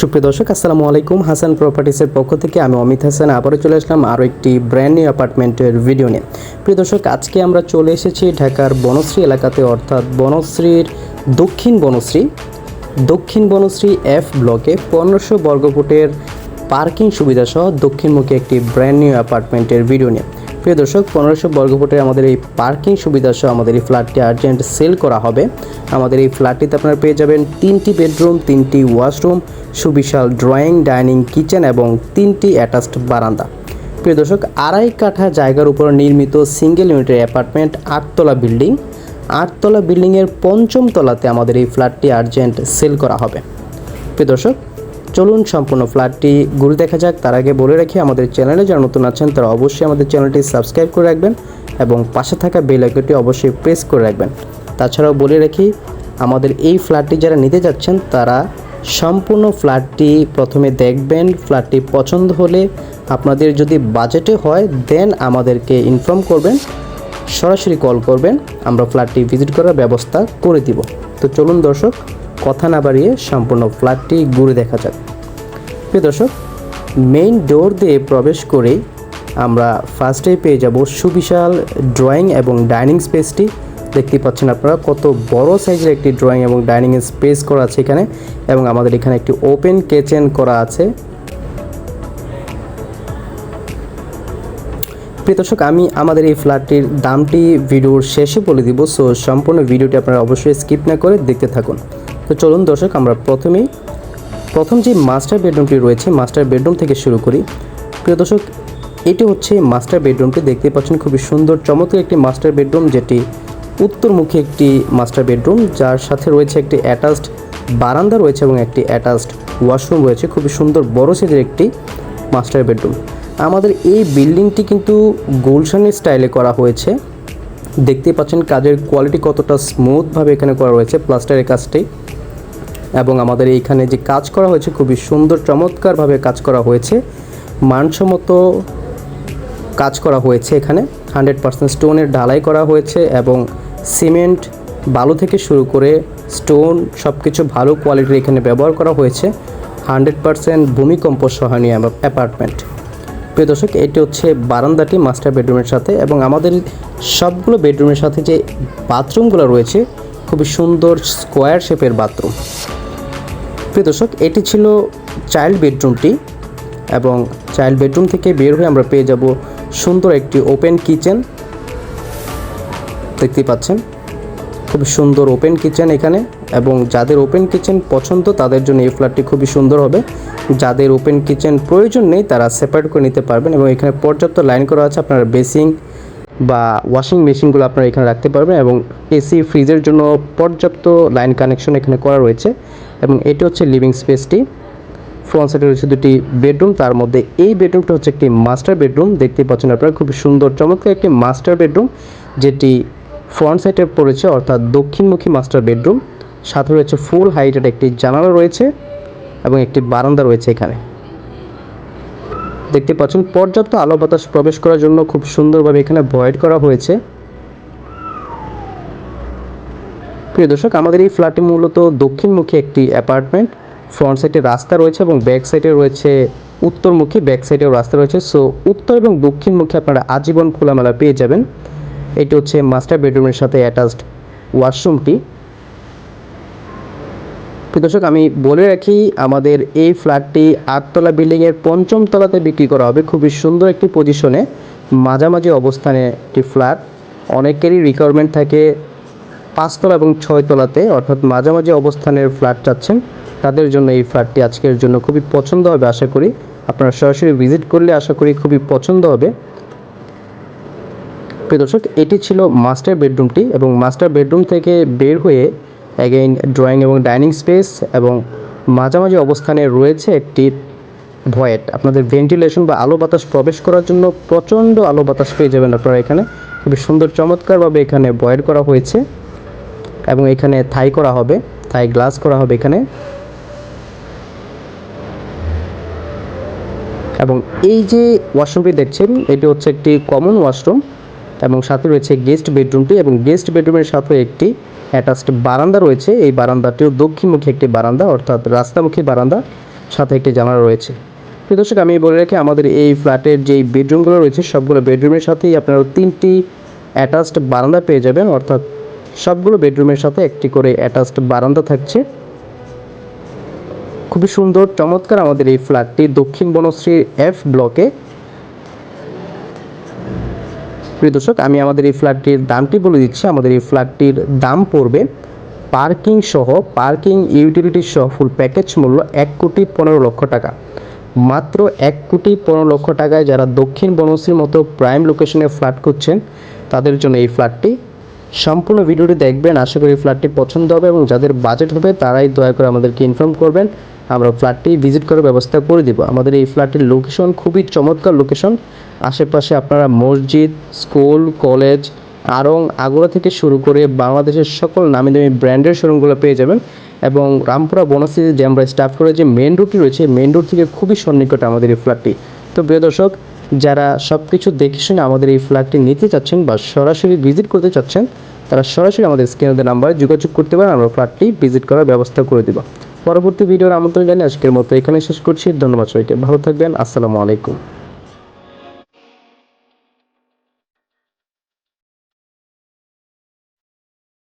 সুপ্রিয় দর্শক, আসসালামু আলাইকুম। হাসান প্রপার্টিসের পক্ষ থেকে আমি অমিত হাসান। আবারও চলে আসলাম আরও একটি ব্র্যান্ড নিউ অ্যাপার্টমেন্টের ভিডিও নিয়ে। প্রিয় দর্শক, আজকে আমরা চলে এসেছি ঢাকার বনশ্রী এলাকাতে, অর্থাৎ বনশ্রীর দক্ষিণ বনশ্রী দক্ষিণ বনশ্রী এফ ব্লকে পনেরোশো বর্গফুটের পার্কিং সুবিধাসহ দক্ষিণমুখী একটি ব্র্যান্ড নিউ অ্যাপার্টমেন্টের ভিডিও নিয়ে। প্রিয় দর্শক, পনেরোশো বর্গফুটের আমাদের এই পার্কিং সুবিধা সহ আমাদের এই ফ্ল্যাটটি আর্জেন্ট সেল করা হবে। আমাদের এই ফ্ল্যাটটিতে আপনারা পেয়ে যাবেন তিনটি বেডরুম, তিনটি ওয়াশরুম, সুবিশাল ড্রয়িং, ডাইনিং, কিচেন এবং তিনটি অ্যাটাচড বারান্দা। প্রিয় দর্শক, আড়াই কাঠা জায়গার উপর নির্মিত সিঙ্গেল ইউনিটের অ্যাপার্টমেন্ট আটতলা বিল্ডিং। আটতলা বিল্ডিংয়ের পঞ্চম তলাতে আমাদের এই ফ্ল্যাটটি আর্জেন্ট সেল করা হবে। প্রিয় দর্শক চলুন সম্পূর্ণ ফ্ল্যাটটি ঘুরে দেখা যাক। তার আগে বলে রাখি, আমাদের চ্যানেলে যারা নতুন আছেন, তারা অবশ্যই আমাদের চ্যানেলটি সাবস্ক্রাইব করে রাখবেন এবং পাশে থাকা বেল আইকনটি অবশ্যই প্রেস করে রাখবেন। তাছাড়াও বলে রাখি, আমাদের এই ফ্ল্যাটটি যারা নিতে যাচ্ছেন, তারা সম্পূর্ণ ফ্ল্যাটটি প্রথমে দেখবেন। ফ্ল্যাটটি পছন্দ হলে আপনাদের যদি বাজেটে হয়, দেন আমাদেরকে ইনফর্ম করবেন। সরাসরি কল করবেন, আমরা ফ্ল্যাটটি ভিজিট করার ব্যবস্থা করে দিব। তো চলুন দর্শক কথা না বাড়িয়ে সম্পূর্ণ ফ্ল্যাটটি ঘুরে দেখা যাক। প্রিয় দর্শক মেইন ডোর দিয়ে প্রবেশ করেই আমরা ফার্স্টে পেয়ে যাব সুবিশাল ড্রয়িং এবং ডাইনিং স্পেসটি দেখতে পাচ্ছেন আপনারা কত বড় সাইজের একটি ড্রয়িং এবং ডাইনিং স্পেস করা আছে এখানে এবং আমাদের এখানে একটি ওপেন কিচেন করা আছে। প্রিয় দর্শক, আমি আমাদের এই ফ্ল্যাটটির দামটি ভিডিওর শেষে বলে দিব সো সম্পূর্ণ ভিডিওটি আপনারা অবশ্যই স্কিপ না করে দেখতে থাকুন। তো চলুন দর্শক, আমরা প্রথমেই প্রথম যে মাস্টার বেডরুমটি রয়েছে মাস্টার বেডরুম থেকে শুরু করি। প্রিয় দর্শক, এটি হচ্ছে মাস্টার বেডরুমটি দেখতে পাচ্ছেন খুবই সুন্দর, চমৎকার একটি মাস্টার বেডরুম যেটি উত্তরমুখী একটি মাস্টার বেডরুম যার সাথে রয়েছে একটি অ্যাটাচড বারান্দা রয়েছে এবং একটি অ্যাটাচড ওয়াশরুম রয়েছে। খুবই সুন্দর, বড় সাইজের একটি মাস্টার বেডরুম আমাদের এই বিল্ডিংটি কিন্তু গুলশানের স্টাইলে করা হয়েছে। দেখতে পাচ্ছেন কাজের কোয়ালিটি কতটা স্মুথভাবে এখানে করা রয়েছে প্লাস্টারের কাজটি। এবং আমাদের এইখানে যে কাজ করা হয়েছে খুবই সুন্দর, চমৎকারভাবে কাজ করা হয়েছে। মানসম্মত কাজ করা হয়েছে এখানে। হান্ড্রেড পার্সেন্ট স্টোনের ঢালাই করা হয়েছে এবং সিমেন্ট, বালু থেকে শুরু করে স্টোন সব কিছু ভালো কোয়ালিটির এখানে ব্যবহার করা হয়েছে। হান্ড্রেড পার্সেন্ট ভূমিকম্প সহনীয় অ্যাপার্টমেন্ট। প্রিয় দর্শক, এটি হচ্ছে বারান্দাটি মাস্টার বেডরুমের সাথে এবং আমাদের সবগুলো বেডরুমের সাথে যে বাথরুমগুলো রয়েছে খুবই সুন্দর স্কোয়ার শেপের বাথরুম। প্রিয় দর্শক, এটি ছিল চাইল্ড বেডরুমটি এবং চাইল্ড বেডরুম থেকে বের হয়ে আমরা পেয়ে যাব সুন্দর একটি ওপেন কিচেন। দেখতে পাচ্ছেন খুবই সুন্দর ওপেন কিচেন এখানে এবং যাদের ওপেন কিচেন পছন্দ তাদের জন্য এই ফ্ল্যাটটি খুবই সুন্দর হবে। যাদের ওপেন কিচেন প্রয়োজন নেই তারা সেপারেট করে নিতে পারবেন এবং এখানে পর্যাপ্ত লাইন করা আছে। আপনারা বেসিং বা ওয়াশিং মেশিনগুলো আপনারা এখানে রাখতে পারবেন এবং এসি ফ্রিজের জন্য পর্যাপ্ত লাইন কানেকশন এখানে করা রয়েছে এবং এটি হচ্ছে লিভিং স্পেসটি ফ্রন্ট সাইডে রয়েছে দুটি বেডরুম তার মধ্যে এই বেডরুমটা হচ্ছে একটি মাস্টার বেডরুম দেখতে পাচ্ছেন আপনারা খুব সুন্দর, চমৎকার একটি মাস্টার বেডরুম যেটি ফ্রন্ট সাইডে পড়েছে, অর্থাৎ দক্ষিণমুখী মাস্টার বেডরুম সাথে রয়েছে ফুল হাইটের একটি জানালা রয়েছে এবং একটি বারান্দা রয়েছে এখানে। দেখতে পাচ্ছেন, পর্যাপ্ত আলো বাতাস প্রবেশ করার জন্য খুব সুন্দরভাবে এখানে ভয়েড করা হয়েছে। প্রিয় দর্শক, আমাদের এই ফ্ল্যাটটি মূলত দক্ষিণমুখী একটি অ্যাপার্টমেন্ট ফ্রন্ট সাইডে রাস্তা রয়েছে এবং ব্যাক সাইডে রয়েছে, উত্তরমুখী ব্যাক সাইডেও রাস্তা রয়েছে। সো উত্তর এবং দক্ষিণমুখী আপনারা আজীবন খোলামেলা পেয়ে যাবেন। এটি হচ্ছে মাস্টার বেডরুমের সাথে অ্যাটাচড ওয়াশরুমটি দর্শক, আমি বলে রাখি, আমাদের এই ফ্ল্যাটটি আটতলা বিল্ডিংয়ের পঞ্চম তলাতে বিক্রি করা হবে। খুবই সুন্দর একটি পজিশনে মাঝামাঝি অবস্থানে একটি ফ্ল্যাট। অনেকেরই রিকোয়ারমেন্ট থাকে পাঁচতলা এবং ছয়তলাতে, অর্থাৎ মাঝামাঝি অবস্থানের ফ্ল্যাট চাচ্ছেন। তাদের জন্য এই ফ্ল্যাটটি আজকের জন্য খুবই পছন্দ হবে, আশা করি। আপনারা সরাসরি ভিজিট করলে আশা করি খুবই পছন্দ হবে। প্রিয় দর্শক, এটি ছিল মাস্টার বেডরুমটি এবং মাস্টার বেডরুম থেকে বের হয়ে অ্যাগেইন ড্রয়িং এবং ডাইনিং স্পেস এবং মাঝামাঝি অবস্থানে রয়েছে একটি ভয়েট আপনাদের ভেন্টিলেশন বা আলো বাতাস প্রবেশ করার জন্য প্রচণ্ড আলো বাতাস পেয়ে যাবেন আপনারা এখানে। খুবই সুন্দর, চমৎকারভাবে এখানে বয়েড করা হয়েছে এবং এখানে থাই করা হবে থাই গ্লাস করা হবে এখানে। এবং এই যে ওয়াশরুমটি দেখছেন, এটি হচ্ছে একটি কমন ওয়াশরুম এবং সাথে রয়েছে গেস্ট বেডরুমটি এবং গেস্ট বেডরুমের সাথে একটি অ্যাটাচড বারান্দা রয়েছে। এই বারান্দাটিও দক্ষিণমুখী একটি বারান্দা অর্থাৎ রাস্তামুখী বারান্দা। সাথে একটি জানালা রয়েছে। প্রিয় দর্শক, আমি বলে রাখি, আমাদের এই ফ্ল্যাটের যেই বেডরুমগুলো রয়েছে, সবগুলো বেডরুমের সাথেই আপনারা তিনটি অ্যাটাচড বারান্দা পেয়ে যাবেন। অর্থাৎ সবগুলো বেডরুমের সাথে একটি করে অ্যাটাচড বারান্দা থাকছে। খুবই সুন্দর, চমৎকার আমাদের এই ফ্ল্যাটটি দক্ষিণ বনশ্রীর এফ ব্লকে প্রিয় দর্শক, আমি আমাদের এই ফ্ল্যাটটির দামটি বলে দিচ্ছি। আমাদের এই ফ্ল্যাটটির দাম পড়বে পার্কিং সহ, পার্কিং ইউটিলিটি সহ ফুল প্যাকেজ মূল্য এক কোটি পনেরো লক্ষ টাকা। মাত্র এক কোটি পনেরো লক্ষ টাকায় যারা দক্ষিণ বনশ্রীর মতো প্রাইম লোকেশনে ফ্ল্যাট করছেন তাদের জন্য এই ফ্ল্যাটটি সম্পূর্ণ ভিডিওটি দেখবেন। আশা করি ফ্ল্যাটটি পছন্দ হবে এবং যাদের বাজেট হবে, তারাই দয়া করে আমাদেরকে ইনফর্ম করবেন। আমরা ফ্ল্যাটটি ভিজিট করার ব্যবস্থা করে দিব। আমাদের এই ফ্ল্যাটটির লোকেশন খুবই চমৎকার লোকেশন। আশেপাশে আপনারা মসজিদ, স্কুল, কলেজ, আরং আগুরা থেকে শুরু করে বাংলাদেশের সকল নামি দামি ব্র্যান্ডের শোরুমগুলো পেয়ে যাবেন এবং রামপুরা বনস্থিতি যে আমরা স্টাফ করে যে মেন রোডটি রয়েছে মেন রোড থেকে খুবই সন্নিকট আমাদের এই ফ্ল্যাটটি তো প্রিয় দর্শক, যারা সব কিছু দেখে শুনে আমাদের এই ফ্ল্যাটটি নিতে চাচ্ছেন বা সরাসরি ভিজিট করতে চাচ্ছেন, তারা সরাসরি আমাদের স্ক্রিনের নাম্বারে যোগাযোগ করতে পারেন, আমরা ফ্ল্যাটটি ভিজিট করার ব্যবস্থা করে দেবো। পরবর্তী ভিডিওর আমন্ত্রণ জানিয়ে আজকের মতো এখানে শেষ করছি। ধন্যবাদ সবাইকে। ভালো থাকবেন। আসসালামু আলাইকুম।